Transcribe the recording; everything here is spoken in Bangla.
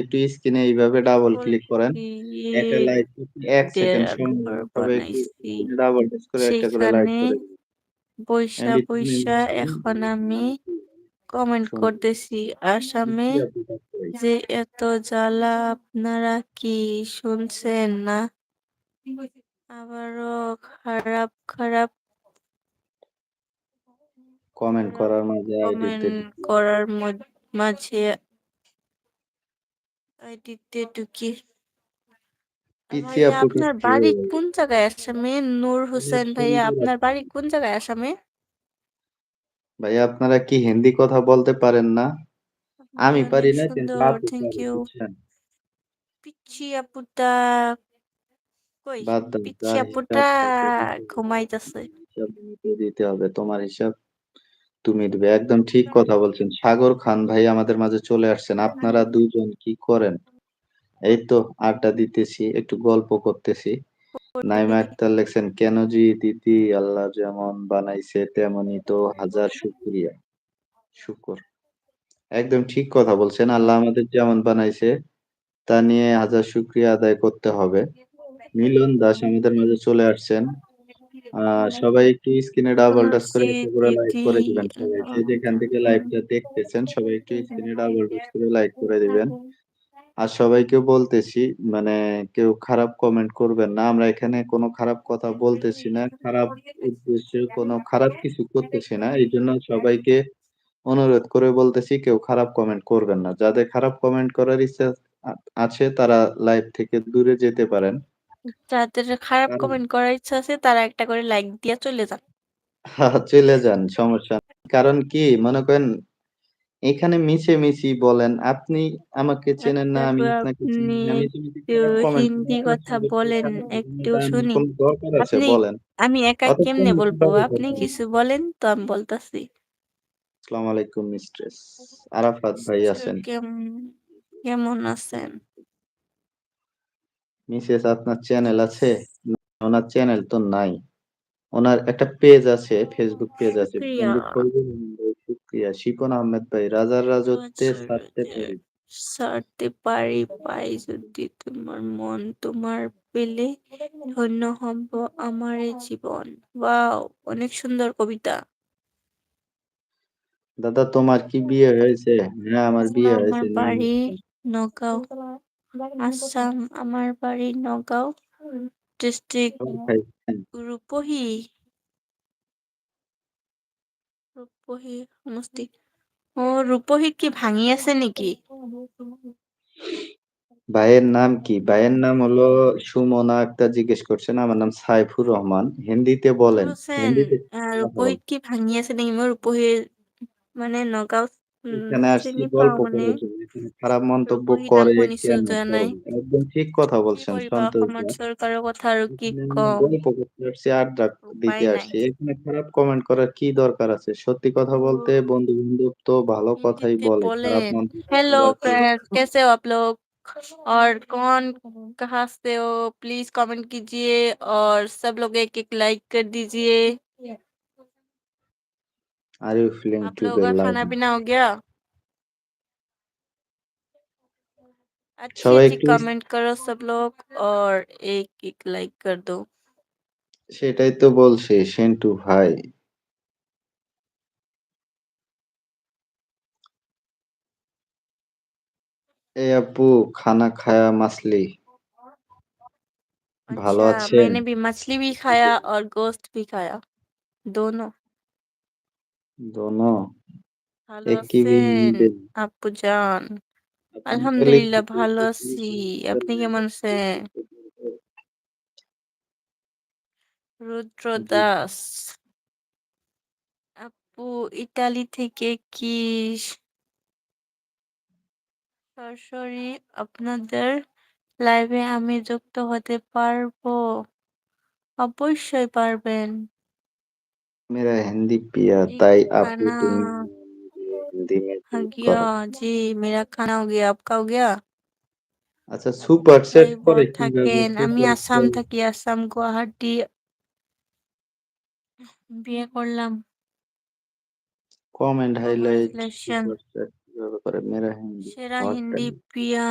একটু স্ক্রিনে এইভাবে ডাবল ক্লিক করেন। একটা লাইক ১ সেকেন্ড সময়। স্ক্রিনে ডাবল টাচ করে একটা করে লাইক সেখানে করে এন্ড বইসা এখন আমি কমেন্ট করতেছি আসামে যে এত জ্বালা আপনারা কি শুনছেন না? আবারও খারাপ, খারাপ কমেন্ট করার মাঝে কমেন্ট করার মাঝে আইডিতে ঢুকি। পিছিয়া ভাইয়া আপনার বাড়ি কোন জায়গায় আসামে? নূর হোসেন ভাইয়া আপনার বাড়ি কোন জায়গায় আসামে? ভাইয়া আপনারা কি হিন্দি কথা বলতে পারেন না? আমি পারি না কিন্তু সুন্দর। Thank you. পিচ্চি আপুটা কই? পিচ্চি আপুটা ঘুমাইতেছে। দিতে হবে। তোমার হিসাব তুমি দিবে। একদম ঠিক কথা বলছেন। সাগর খান ভাই আমাদের মাঝে চলে আসছেন। আপনারা ২ জন কি করেন? এই তো আড্ডা দিতেছি, একটু গল্প করতেছি। নাইমা আক্তার লেখছেন, "কেন জি দিদি আল্লাহ যেমন বানাইছে তেমনই তো হাজার শুকরিয়া।" শুকর। একদম ঠিক কথা বলছেন। আল্লাহ আমাদের যেমন বানাইছে তা নিয়ে হাজার শুকরিয়া আদায় করতে হবে। মিলন দাস আমাদের মাঝে চলে আসছেন। সবাই একটু স্ক্রিনে ডাবল টাচ করে করে লাইক করে দিবেন সবাই। যে যেখান থেকে লাইভটা দেখতেছেন সবাই একটু স্ক্রিনে ডাবল টাচ করে লাইক করে দিবেন। আর সবাইকে বলতেছি মানে কেউ খারাপ কমেন্ট করবেন না। আমরা এখানে কোনো খারাপ কথা বলতেছি না। খারাপ উদ্দেশ্যে কোনো খারাপ কিছু করতেছি না। এই জন্য সবাইকে অনুরোধ করে বলতেছি কেউ খারাপ কমেন্ট করবেন না। যাদের খারাপ কমেন্ট করার ইচ্ছা আছে তারা লাইভ থেকে দূরে যেতে পারেন। যাদের খারাপ কারণ কমেন্ট করার ইচ্ছা আছে তারা একটা করে লাইক দিয়া চলে যান। চলে যান সমস্যা নেই। কারণ কি মনে করেন এখানে মিছিমিছি বলেন, আপনি আমাকে চেনেন না, আমি আপনাকে চিনি না। মিছিমিছি একটু খারাপ কমেন্ট হিন্দি আপনার কথা বলেন খারাপ একটু শুনি। কোন দরকার আছে আপনি বলেন? আমি একা অত কেমনে বলব? কীভাবে আপনি? কিছু বলেন তো আমি বলতাছি। আসসালামু আলাইকুম মিস্ট্রেস। আরাফাত ভাই আছেন। কেম কেমন আছেন? মিসেস আপনার চ্যানেল আছে? ওনার চ্যানেল তো নাই। ওনার একটা পেজ আছে, ফেসবুক পেজ আছে। শুকরিয়া। শিপন আহমেদ ভাই রাজার রাজত্বে ছাড়তে রাজা পারি। ছাড়তে পারি পাই যদি তোমার মন তোমার পেলে ধন্য হব আমার জীবন। ওয়াও! অনেক সুন্দর কবিতা। দাদা তোমার কি বিয়ে হয়েছে? হ্যাঁ, আমার বিয়ে হয়েছে আমার। বাড়ি নগাঁও। আসাম। আমার বাড়ি নগাঁও ডিস্ট্রিক্ট রূপহী। রূপহী সমষ্টি। ও রূপহী কি ভাঙি আছে নেকি? ভাইয়ের নাম কি? ভাইয়ের নাম হলো সুমনা আক্তার জিজ্ঞেস করছেন। আমার নাম সাইফুর রহমান। হিন্দিতে বলেন। হোসেন হিন্দিতে আ কথা বলেন। রূপহী কি ভাঙি আছে নাকি? মই রূপহীৰ মানে নগাঁও এখানে আসলে গল্প করে খারাপ মন্তব্য করে কেন একদম ঠিক কথা বলছেন কথা এখানে খারাপ কমেন্ট করার কি দরকার আছে? সত্যি কথা বলতে বন্ধু বান্ধব তো ভালো কথাই বলে হ্যালো খারাপ মন্তব্য और कौन कहा से हो प्लीज कमेंट कीजिए और सब लोग एक एक लाइक कर दीजिए। Are you feeling आप to लोगों the का live? खाना-पीना हो गया? সবাই अच्छी-अच्छी একটু कमेंट करो सब लोग और एक-एक लाइक कर दो। সেটাই তো বলছি সেন্টু ভাই। এই আপু খানা খায়া মাছলি। ভালো अच्छा আছেন? मैंने भी मछली भी खाया और गोश्त भी खाया। दोनों। দোনো। ভালো আছেন? আপু জান। আলহামদুলিল্লাহ ভালো আছি। আপনি কেমন আছেন? রুদ্র দাস। আপু ইতালি থেকে কি সরাসরি আপনাদের লাইভে আমি যুক্ত হতে পারব? অবশ্যই পারবেন। मेरा हिंदी पिया जी, ताई आप खाना हिंदी में हो ठीक गया करो जी मेरा খানা हो গিয়া আপকা हो गया আচ্ছা সুপার সেট জৈব করে কিভাবে থাকেন আমি সুপার আসাম সেট থাকি আসাম গুয়াহাটি বিয়ে করলাম comment highlight congratulation super set কিভাবে করে মেরা হিন্দি সেরা बहुत हिंदी टाइम পিয়া